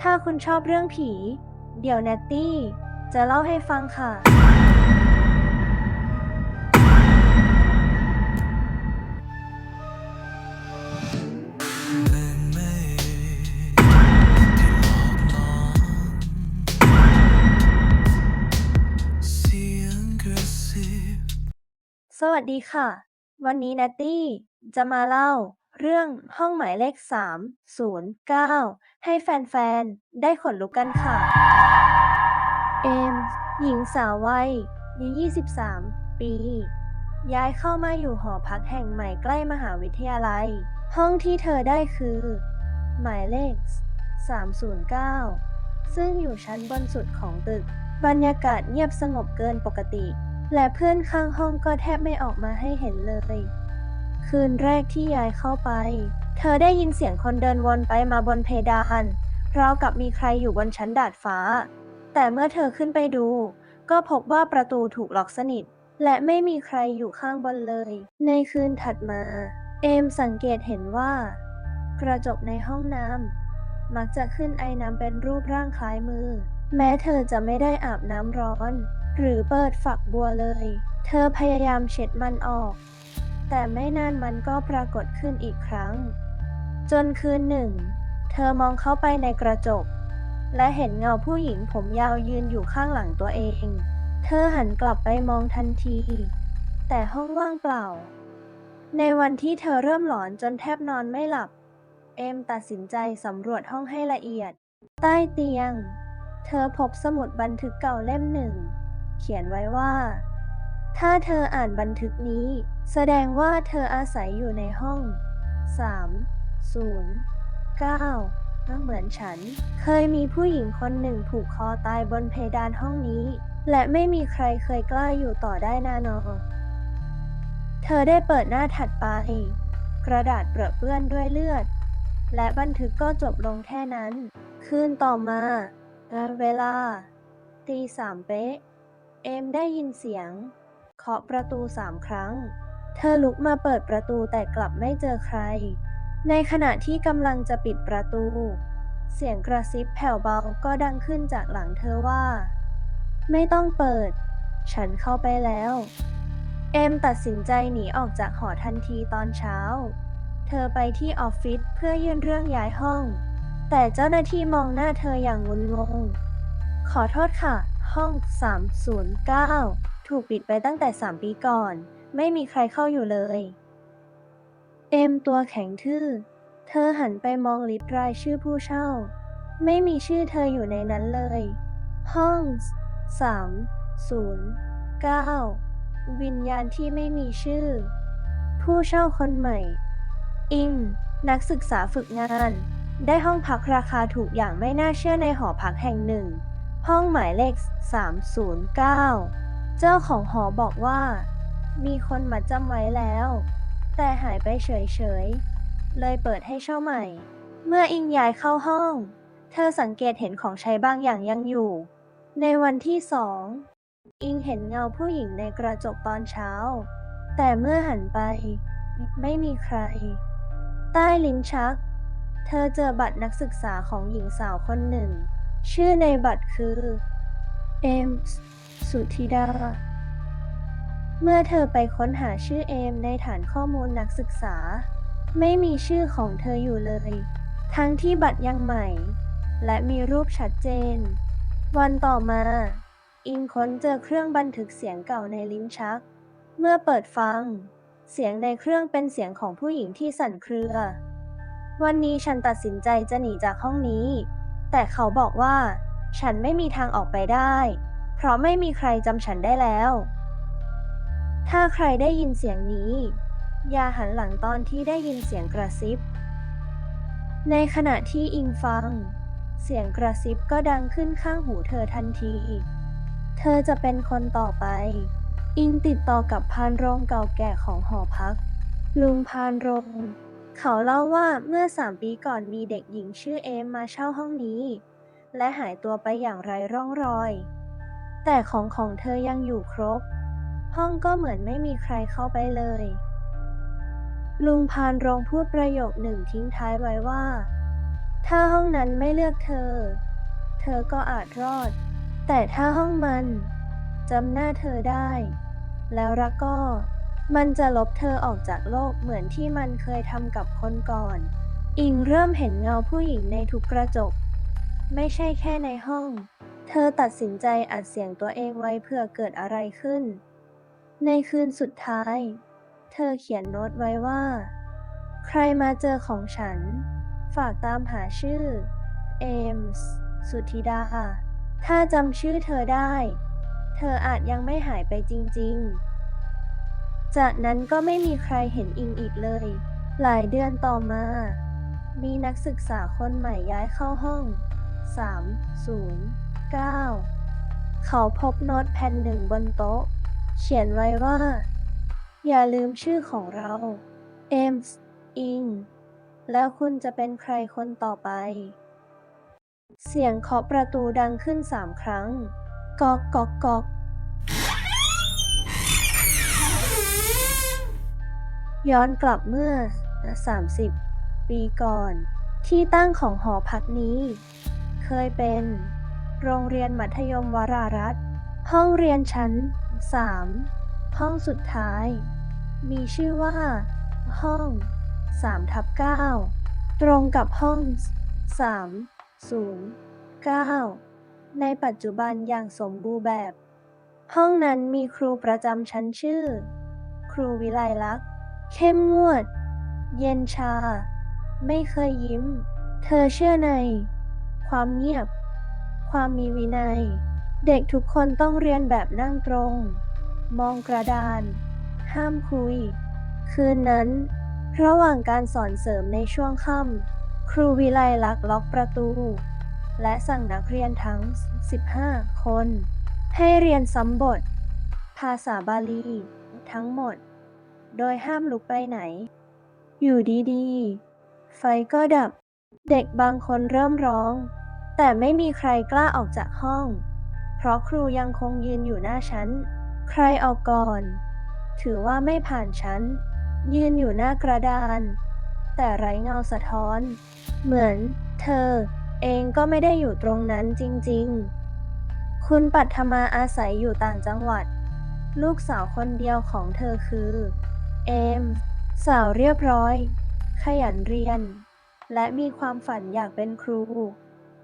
ถ้าคุณชอบเรื่องผี เดี๋ยวแนตตี้ จะเล่าให้ฟังค่ะ สวัสดีค่ะ วันนี้แนตตี้ จะมาเล่า เรื่องห้องหมายเลข 309 ให้แฟนๆ ได้ขนลุกกันค่ะ เอม หญิงสาววัย 23 ปี ย้ายเข้ามาอยู่หอพักแห่งใหม่ใกล้มหาวิทยาลัย ห้องที่เธอได้คือ หมายเลข 309 ซึ่งอยู่ชั้นบนสุดของตึก บรรยากาศเงียบสงบเกินปกติ และเพื่อนข้างห้องก็แทบไม่ออกมาให้เห็นเลย คืนแรกที่ยายเข้าไป เธอได้ยินเสียงคนเดินวนไปมาบนเพดานราวกับมีใครอยู่บนชั้นดาดฟ้า แต่เมื่อเธอขึ้นไปดู ก็พบว่าประตูถูกล็อกสนิท และไม่มีใครอยู่ข้างบนเลย ในคืนถัดมา เอมสังเกตเห็นว่า กระจกในห้องน้ำมักจะขึ้นไอน้ำเป็นรูปร่างคล้ายมือ แม้เธอจะไม่ได้อาบน้ำร้อน หรือเปิดฝักบัวเลย เธอพยายามเช็ดมันออก แต่ไม่นานมันก็ปรากฏขึ้นอีกครั้ง จนคืนหนึ่ง เธอมองเข้าไปในกระจก และเห็นเงาผู้หญิงผมยาวยืนอยู่ข้างหลังตัวเอง เธอหันกลับไปมองทันที แต่ห้องว่างเปล่า ในวันที่เธอเริ่มหลอนจนแทบนอนไม่หลับ เอมตัดสินใจสำรวจห้องให้ละเอียด ใต้เตียง เธอพบสมุดบันทึกเก่าเล่มหนึ่ง เขียนไว้ว่า ถ้าเธออ่านบันทึกนี้ แสดงว่าเธออาศัยอยู่ในห้อง 3 0 9ก็เหมือนฉัน เคยมีผู้หญิงคนหนึ่งผูกคอตายบนเพดานห้องนี้ และไม่มีใครเคยกล้าอยู่ต่อได้นานอนเธอได้เปิดหน้าถัดไป กระดาษเปรอะเปื้อนด้วยเลือด และบันทึกก็จบลงแค่นั้น คืนต่อมา เวลาตีสามเป๊ะ เอมได้ยินเสียง เคาะประตูสามครั้ง เธอลุกมาเปิดประตูแต่กลับไม่เจอใคร ในขณะที่กำลังจะปิดประตู เสียงกระซิบแผ่วเบาก็ดังขึ้นจากหลังเธอว่า ไม่ต้องเปิด ฉันเข้าไปแล้ว เอมตัดสินใจหนีออกจากหอทันทีตอนเช้า เธอไปที่ออฟฟิศเพื่อยื่นเรื่องย้ายห้อง แต่เจ้าหน้าที่มองหน้าเธออย่างงุนงงขอโทษค่ะ ห้อง 309 ถูกปิดไปตั้งแต่ 3 ปีก่อน ไม่มีใครเข้าอยู่เลย เอมตัวแข็งทื่อ เธอหันไปมองลิสต์รายชื่อผู้เช่า ไม่มีชื่อเธออยู่ในนั้นเลย ห้อง309วิญญาณที่ไม่มีชื่อ ผู้เช่าคนใหม่ อิง นักศึกษาฝึกงาน ได้ห้องพักราคาถูกอย่างไม่น่าเชื่อในหอพักแห่งหนึ่ง ห้องหมายเลข 309 เจ้าของหอบอกว่า มีคนมาจำไว้แล้ว แต่หายไปเฉยๆ เลยเปิดให้เช่าใหม่ เมื่ออิงย้ายเข้าห้อง เธอสังเกตเห็นของใช้บางอย่างยังอยู่ ในวันที่สอง อิงเห็นเงาผู้หญิงในกระจกตอนเช้า แต่เมื่อหันไป ไม่มีใคร ใต้ลิ้นชัก เธอเจอบัตรนักศึกษาของหญิงสาวคนหนึ่ง ชื่อในบัตรคือเอมส์ สุธิดา เมื่อเธอไปค้นหาชื่อเอมในฐานข้อมูลนักศึกษา ไม่มีชื่อของเธออยู่เลย ทั้งที่บัตรยังใหม่ และมีรูปชัดเจน วันต่อมา อิงค้นเจอเครื่องบันทึกเสียงเก่าในลิ้นชัก เมื่อเปิดฟัง เสียงในเครื่องเป็นเสียงของผู้หญิงที่สั่นเครือ วันนี้ฉันตัดสินใจจะหนีจากห้องนี้ แต่เขาบอกว่า ฉันไม่มีทางออกไปได้ เพราะไม่มีใครจำฉันได้แล้ว ถ้าใครได้ยินเสียงนี้ อย่าหันหลังตอนที่ได้ยินเสียงกระซิบ ในขณะที่อิงฟัง เสียงกระซิบก็ดังขึ้นข้างหูเธอทันที เธอจะเป็นคนต่อไป อิงติดต่อกับพานโรงเก่าแก่ของหอพัก ลุงพานโรงเขาเล่าว่าเมื่อสามปีก่อนมีเด็กหญิงชื่อเอมมาเช่าห้องนี้ และหายตัวไปอย่างไร้ร่องรอย แต่ของของเธอยังอยู่ครบ ห้องก็เหมือนไม่มีใครเข้าไปเลย ลุงพานโรงพูดประโยคหนึ่งทิ้งท้ายไว้ว่า ถ้าห้องนั้นไม่เลือกเธอ เธอก็อาจรอด แต่ถ้าห้องมันจำหน้าเธอได้ แล้วรักก็ มันจะลบเธอออกจากโลกเหมือนที่มันเคยทำกับคนก่อน อิงเริ่มเห็นเงาผู้หญิงในทุกกระจก ไม่ใช่แค่ในห้อง เธอตัดสินใจอัดเสียงตัวเองไว้เพื่อเกิดอะไรขึ้น ในคืนสุดท้าย เธอเขียนโน้ตไว้ว่า ใครมาเจอของฉัน ฝากตามหาชื่อ เอมส์สุธิดา ถ้าจำชื่อเธอได้ เธออาจยังไม่หายไปจริง ๆ จากนั้นก็ไม่มีใครเห็นอิงอีกเลย หลายเดือนต่อมา มีนักศึกษาคนใหม่ย้ายเข้าห้อง 3 0 เขาพบโน้ตแผ่นหนึ่งบนโต๊ะ เขียนไว้ว่า อย่าลืมชื่อของเรา เอมส์อิง แล้วคุณจะเป็นใครคนต่อไป เสียงเคาะประตูดังขึ้นสามครั้ง กอกกอกกอกย้อนกลับเมื่อ 30 ปีก่อน ที่ตั้งของหอพักนี้ เคยเป็น โรงเรียนมัธยมวรารัตน์ห้องเรียนชั้น 3 ห้องสุดท้าย มีชื่อว่า ห้อง3ทับ9ตรงกับห้อง 3 0 9 ในปัจจุบันอย่างสมบูรณ์แบบ ห้องนั้นมีครูประจำชั้นชื่อ ครูวิไลลักษ์เข้มงวด เย็นชา ไม่เคยยิ้ม เธอเชื่อใน ความเงียบ ความมีวินัย เด็กทุกคนต้องเรียนแบบนั่งตรง มองกระดาน ห้ามคุย คืนนั้น ระหว่างการสอนเสริมในช่วงค่ำครูวิไลลักล็อกประตู และสั่งนักเรียนทั้ง 15 คน ให้เรียนซ้ำบท ภาษาบาลี ทั้งหมด โดยห้ามลุกไปไหน อยู่ดีๆ ไฟก็ดับเด็กบางคนเริ่มร้อง แต่ไม่มีใครกล้าออกจากห้อง เพราะครูยังคงยืนอยู่หน้าชั้น ใครออกก่อน ถือว่าไม่ผ่านชั้น ยืนอยู่หน้ากระดาน แต่ไร้เงาสะท้อน เหมือนเธอเองก็ไม่ได้อยู่ตรงนั้นจริงๆ คุณปัทมาอาศัยอยู่ต่างจังหวัด ลูกสาวคนเดียวของเธอคือ เอม สาวเรียบร้อย ขยันเรียน และมีความฝันอยากเป็นครู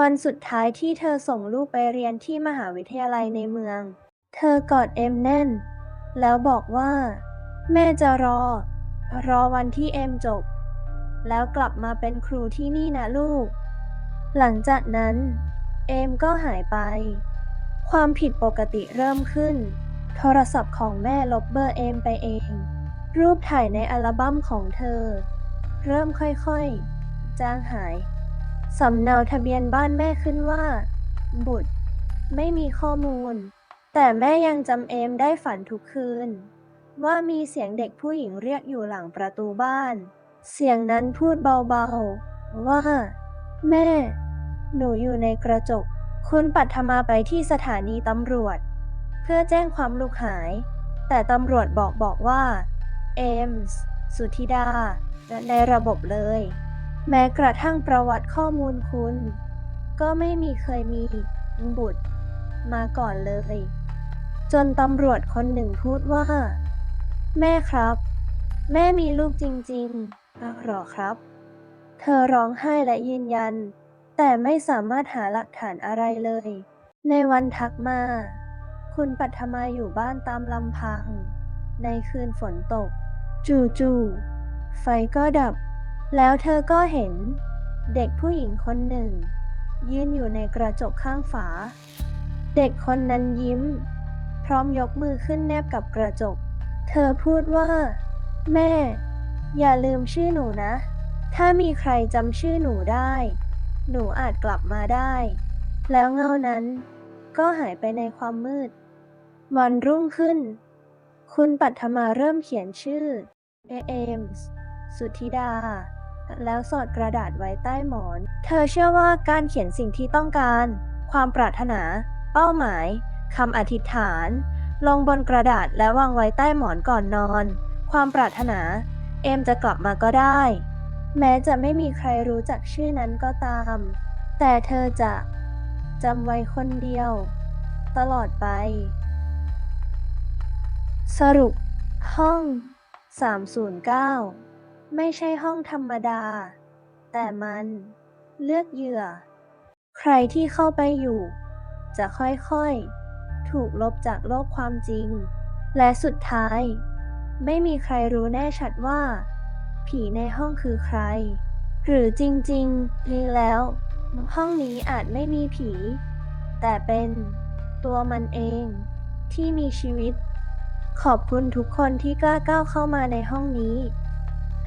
วันสุดท้ายที่เธอส่งลูกไปเรียนที่มหาวิทยาลัยในเมือง เธอกอดเอ็มแน่น แล้วบอกว่า แม่จะรอ รอวันที่เอ็มจบ แล้วกลับมาเป็นครูที่นี่นะลูก หลังจากนั้น เอมก็หายไป ความผิดปกติเริ่มขึ้น โทรศัพท์ของแม่ลบเบอร์เอมไปเอง รูปถ่ายในอัลบั้มของเธอ เริ่มค่อยๆ จางหาย สำเนาทะเบียนบ้านแม่ขึ้นว่า บุตร ไม่มีข้อมูล แต่แม่ยังจำเอมได้ฝันทุกคืน ว่ามีเสียงเด็กผู้หญิงเรียกอยู่หลังประตูบ้าน เสียงนั้นพูดเบาๆ ว่า แม่ หนูอยู่ในกระจก คุณปัทมาไปที่สถานีตำรวจ เพื่อแจ้งความลูกหาย แต่ตำรวจบอกบอกว่า เอมส์ สุธิดา ในระบบเลย แม้กระทั่งประวัติข้อมูลคุณ ก็ไม่มีเคยมีบุตรมาก่อนเลย จนตำรวจคนหนึ่งพูดว่า แม่ครับ แม่มีลูกจริงๆหรอครับ เธอร้องไห้และยืนยัน แต่ไม่สามารถหาหลักฐานอะไรเลย ในวันทักมา คุณปัทมาอยู่บ้านตามลำพัง ในคืนฝนตก จู่ๆไฟก็ดับ แล้วเธอก็เห็น เด็กผู้หญิงคนหนึ่ง ยืนอยู่ในกระจกข้างฝา เด็กคนนั้นยิ้ม พร้อมยกมือขึ้นแนบกับกระจก เธอพูดว่า แม่ อย่าลืมชื่อหนูนะ ถ้ามีใครจำชื่อหนูได้ หนูอาจกลับมาได้ แล้วเงานั้นก็หายไปในความมืด วันรุ่งขึ้น คุณปัทมาเริ่มเขียนชื่อ เอมส์ สุธิดา แล้วสอดกระดาษไว้ใต้หมอน เธอเชื่อว่าการเขียนสิ่งที่ต้องการ ความปรารถนา เป้าหมายคำอธิษฐาน ลงบนกระดาษและวางไว้ใต้หมอนก่อนนอน ความปรารถนา เอมจะกลับมาก็ได้ แม้จะไม่มีใครรู้จักชื่อนั้นก็ตาม แต่เธอจะจำไว้คนเดียว ตลอดไป สรุป ห้อง 309 ไม่ใช่ห้องธรรมดา แต่มันเลือกเหยื่อ ใครที่เข้าไปอยู่ จะค่อยๆ ถูกลบจากโลกความจริง และสุดท้าย ไม่มีใครรู้แน่ชัดว่า ผีในห้องคือใคร หรือจริงๆนี่แล้ว ห้องนี้อาจไม่มีผี แต่เป็นตัวมันเองที่มีชีวิต ขอบคุณทุกคนที่กล้าก้าวเข้ามาในห้องนี้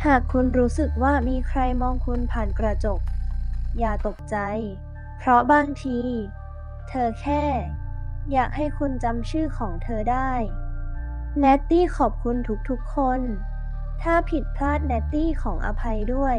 หากคุณรู้สึกว่ามีใครมองคุณผ่านกระจก อย่าตกใจ เพราะบางที เธอแค่ อยากให้คุณจำชื่อของเธอได้แนตตี้ขอบคุณทุกๆคน ถ้าผิดพลาดแนตตี้ของอภัยด้วย